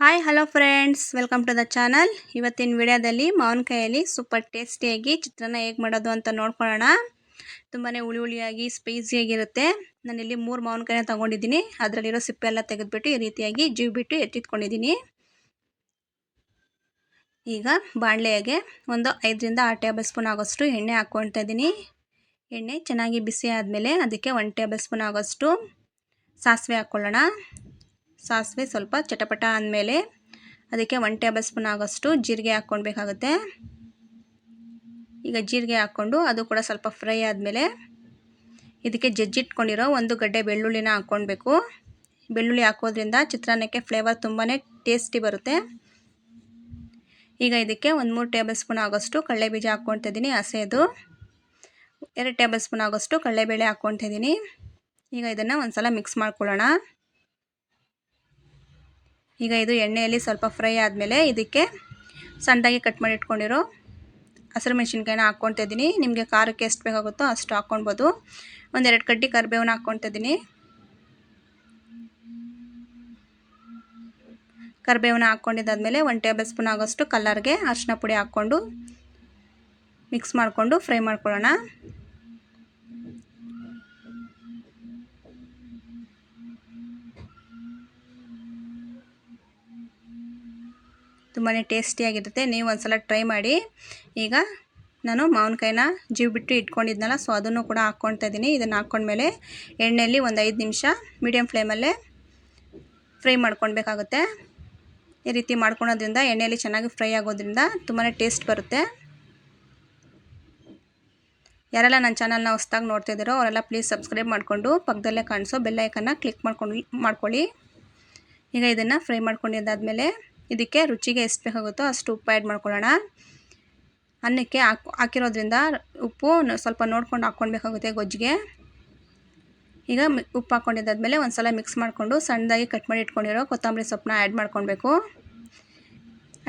Hi hello friends welcome to the channel ಇವತ್ತಿನ ವಿಡಿಯೋದಲ್ಲಿ ಮಾವಿನಕಾಯಲ್ಲಿ super ಟೇಸ್ಟಿಯಾಗಿ ಚಿತ್ರಾನ್ನ ಹೇಗೆ ಮಾಡೋದು ಅಂತ ನೋಡ್ಕೊಳ್ಳೋಣ. ತುಂಬಾ ಹುಳಿ ಹುಳಿಯಾಗಿ ಸ್ಪೈಸಿಯಾಗಿರುತ್ತೆ ನಾನಿಲ್ಲಿ ಮೂರು ಮಾವಿನಕಾಯಿನ ತೊಗೊಂಡಿದ್ದೀನಿ. ಅದರಲ್ಲಿರೋ ಸಿಪ್ಪೆ ಎಲ್ಲ ತೆಗೆದುಬಿಟ್ಟು ಈ ರೀತಿಯಾಗಿ ಜೀವ್ ಬಿಟ್ಟು ಎತ್ತಿಟ್ಕೊಂಡಿದ್ದೀನಿ. ಈಗ ಬಾಣಲೆಗೆ ಒಂದು ಐದರಿಂದ ಆರು ಟೇಬಲ್ ಸ್ಪೂನ್ ಆಗೋಷ್ಟು ಎಣ್ಣೆ ಹಾಕ್ಕೊಳ್ತಾ ಇದ್ದೀನಿ. ಎಣ್ಣೆ ಚೆನ್ನಾಗಿ ಬಿಸಿ ಆದಮೇಲೆ ಅದಕ್ಕೆ ಒನ್ ಟೇಬಲ್ ಸ್ಪೂನ್ ಆಗೋಷ್ಟು ಸಾಸಿವೆ ಹಾಕ್ಕೊಳ್ಳೋಣ. ಸಾಸಿವೆ ಸ್ವಲ್ಪ ಚಟಪಟ ಅಂದಮೇಲೆ ಅದಕ್ಕೆ ಒನ್ ಟೇಬಲ್ ಸ್ಪೂನ್ ಆಗೋಷ್ಟು ಜೀರಿಗೆ ಹಾಕ್ಕೊಳ್ಬೇಕಾಗುತ್ತೆ. ಈಗ ಜೀರಿಗೆ ಹಾಕ್ಕೊಂಡು ಅದು ಕೂಡ ಸ್ವಲ್ಪ ಫ್ರೈ ಆದಮೇಲೆ ಇದಕ್ಕೆ ಜಜ್ಜಿಟ್ಕೊಂಡಿರೋ ಒಂದು ಗಡ್ಡೆ ಬೆಳ್ಳುಳ್ಳಿನ ಹಾಕ್ಕೊಳ್ಬೇಕು. ಬೆಳ್ಳುಳ್ಳಿ ಹಾಕೋದ್ರಿಂದ ಚಿತ್ರಾನ್ನಕ್ಕೆ ಫ್ಲೇವರ್ ತುಂಬಾ ಟೇಸ್ಟಿ ಬರುತ್ತೆ. ಈಗ ಇದಕ್ಕೆ ಒಂದು ಮೂರು ಟೇಬಲ್ ಸ್ಪೂನ್ ಆಗೋಷ್ಟು ಕಡಲೆ ಬೀಜ ಹಾಕ್ಕೊಳ್ತಿದ್ದೀನಿ ಹಸೆದು ಎರಡು ಟೇಬಲ್ ಸ್ಪೂನ್ ಆಗೋಷ್ಟು ಕಡಲೆಬೇಳೆ ಹಾಕ್ಕೊಳ್ತಿದ್ದೀನಿ. ಈಗ ಇದನ್ನು ಒಂದು ಸಲ ಮಿಕ್ಸ್ ಮಾಡ್ಕೊಳ್ಳೋಣ. ಈಗ ಇದು ಎಣ್ಣೆಯಲ್ಲಿ ಸ್ವಲ್ಪ ಫ್ರೈ ಆದಮೇಲೆ ಇದಕ್ಕೆ ಸಣ್ಣದಾಗಿ ಕಟ್ ಮಾಡಿ ಇಟ್ಕೊಂಡಿರೋ ಹಸಿರು ಮೆಣಸಿನ್ಕಾಯಿನ ಹಾಕ್ಕೊಳ್ತಾ ಇದ್ದೀನಿ. ನಿಮಗೆ ಖಾರಕ್ಕೆ ಎಷ್ಟು ಬೇಕಾಗುತ್ತೋ ಅಷ್ಟು ಹಾಕ್ಕೊಳ್ಬೋದು. ಒಂದೆರಡು ಕಡ್ಡಿ ಕರಿಬೇವನ್ನ ಹಾಕ್ಕೊಳ್ತಾ ಇದ್ದೀನಿ. ಕರಿಬೇವನ್ನ ಹಾಕ್ಕೊಂಡಿದ್ದಾದಮೇಲೆ ಒಂದು ಟೇಬಲ್ ಸ್ಪೂನ್ ಆಗೋಷ್ಟು ಕಲ್ಲರ್ಗೆ ಅರಿಶಿನ ಪುಡಿ ಹಾಕ್ಕೊಂಡು ಮಿಕ್ಸ್ ಮಾಡಿಕೊಂಡು ಫ್ರೈ ಮಾಡ್ಕೊಳ್ಳೋಣ. ತುಂಬಾ ಟೇಸ್ಟಿಯಾಗಿರುತ್ತೆ ನೀವು ಒಂದು ಸಲ ಟ್ರೈ ಮಾಡಿ. ಈಗ ನಾನು ಮಾವಿನಕಾಯಿನ ಜೀವ ಬಿಟ್ಟು ಇಟ್ಕೊಂಡಿದ್ನಲ್ಲ ಸೊ ಅದನ್ನು ಕೂಡ ಹಾಕ್ಕೊಳ್ತಾ ಇದ್ದೀನಿ ಇದನ್ನು ಹಾಕ್ಕೊಂಡ್ಮೇಲೆ ಎಣ್ಣೆಯಲ್ಲಿ ಒಂದು ಐದು ನಿಮಿಷ ಮೀಡಿಯಮ್ ಫ್ಲೇಮಲ್ಲೇ ಫ್ರೈ ಮಾಡ್ಕೊಳ್ಬೇಕಾಗುತ್ತೆ. ಈ ರೀತಿ ಮಾಡ್ಕೊಳೋದ್ರಿಂದ ಎಣ್ಣೆಯಲ್ಲಿ ಚೆನ್ನಾಗಿ ಫ್ರೈ ಆಗೋದ್ರಿಂದ ತುಂಬಾ ಟೇಸ್ಟ್ ಬರುತ್ತೆ. ಯಾರೆಲ್ಲ ನನ್ನ ಚಾನಲ್ನ ಹೊಸ್ದಾಗಿ ನೋಡ್ತಿದ್ದೀರೋ ಅವರೆಲ್ಲ ಪ್ಲೀಸ್ ಸಬ್ಸ್ಕ್ರೈಬ್ ಮಾಡಿಕೊಂಡು ಪಕ್ಕದಲ್ಲೇ ಕಾಣಿಸೋ ಬೆಲ್ಲೈಕನ್ನ ಕ್ಲಿಕ್ ಮಾಡ್ಕೊಂಡು, ಮಾಡ್ಕೊಳ್ಳಿ. ಈಗ ಇದನ್ನು ಫ್ರೈ ಮಾಡ್ಕೊಂಡಿದ್ದಾದಮೇಲೆ ಇದಕ್ಕೆ ರುಚಿಗೆ ಎಷ್ಟು ಬೇಕಾಗುತ್ತೋ ಅಷ್ಟು ಉಪ್ಪು ಆ್ಯಡ್ ಮಾಡ್ಕೊಳ್ಳೋಣ. ಅನ್ನಕ್ಕೆ ಹಾಕಿ, ಹಾಕಿರೋದ್ರಿಂದ ಉಪ್ಪು ಸ್ವಲ್ಪ ನೋಡ್ಕೊಂಡು ಹಾಕ್ಕೊಳ್ಬೇಕಾಗುತ್ತೆ ಗೊಜ್ಜಿಗೆ. ಈಗ ಉಪ್ಪು ಹಾಕ್ಕೊಂಡಿದ್ದಾದ್ಮೇಲೆ ಒಂದು ಸಲ ಮಿಕ್ಸ್ ಮಾಡಿಕೊಂಡು ಸಣ್ಣದಾಗಿ ಕಟ್ ಮಾಡಿ ಇಟ್ಕೊಂಡಿರೋ ಕೊತ್ತಂಬರಿ ಸೊಪ್ಪನ್ನ ಆ್ಯಡ್ ಮಾಡ್ಕೊಳ್ಬೇಕು.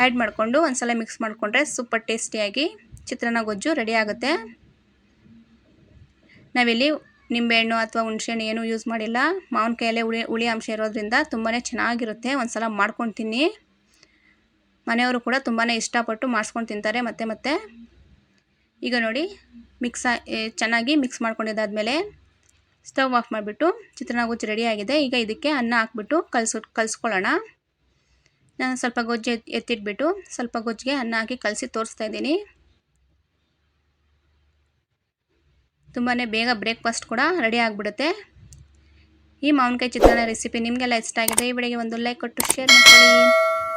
ಆ್ಯಡ್ ಮಾಡಿಕೊಂಡು ಒಂದು ಸಲ ಮಿಕ್ಸ್ ಮಾಡಿಕೊಂಡ್ರೆ ಸೂಪರ್ ಟೇಸ್ಟಿಯಾಗಿ ಚಿತ್ರಾನ್ನ ಗೊಜ್ಜು ರೆಡಿ ಆಗುತ್ತೆ. ನಾವಿಲ್ಲಿ ನಿಂಬೆಹಣ್ಣು ಅಥವಾ ಹುಣಸೆಹಣ್ಣು ಏನೂ ಯೂಸ್ ಮಾಡಿಲ್ಲ. ಮಾವಿನಕಾಯಲ್ಲೇ ಹುಳಿ ಹುಳಿ ಅಂಶ ಇರೋದ್ರಿಂದ ತುಂಬಾ ಚೆನ್ನಾಗಿರುತ್ತೆ. ಒಂದು ಸಲ ಮಾಡ್ಕೊಂಡು ತಿನ್ನಿ. ಮನೆಯವರು ಕೂಡ ತುಂಬಾ ಇಷ್ಟಪಟ್ಟು ಮಾಡಿಸ್ಕೊಂಡು ತಿಂತಾರೆ. ಮತ್ತೆ ಮತ್ತೆ ಈಗ ನೋಡಿ ಮಿಕ್ಸ್ ಚೆನ್ನಾಗಿ ಮಿಕ್ಸ್ ಮಾಡ್ಕೊಂಡಿದ್ದಾದಮೇಲೆ ಸ್ಟವ್ ಆಫ್ ಮಾಡಿಬಿಟ್ಟು ಚಿತ್ರಾನ್ನ ಗೊಜ್ಜು ರೆಡಿಯಾಗಿದೆ ಈಗ ಇದಕ್ಕೆ ಅನ್ನ ಹಾಕ್ಬಿಟ್ಟು ಕಲ್ಸು ಕಲಿಸ್ಕೊಳ್ಳೋಣ. ನಾನು ಸ್ವಲ್ಪ ಗೊಜ್ಜು ಎತ್ತಿಟ್ಬಿಟ್ಟು ಸ್ವಲ್ಪ ಗೊಜ್ಜಿಗೆ ಅನ್ನ ಹಾಕಿ ಕಲಸಿ ತೋರಿಸ್ತಾ ಇದ್ದೀನಿ. ತುಂಬಾ ಬೇಗ ಬ್ರೇಕ್ಫಾಸ್ಟ್ ಕೂಡ ರೆಡಿ ಆಗಿಬಿಡುತ್ತೆ. ಈ ಮಾವಿನಕಾಯಿ ಚಿತ್ರಾನ್ನ ರೆಸಿಪಿ ನಿಮಗೆಲ್ಲ ಇಷ್ಟ ಆಗಿದೆ, ಈ ವಿಡಿಯೋಗೆ ಒಂದು ಲೈಕ್ ಕೊಟ್ಟು ಶೇರ್ ಮಾಡ್ಕೊಳ್ಳಿ.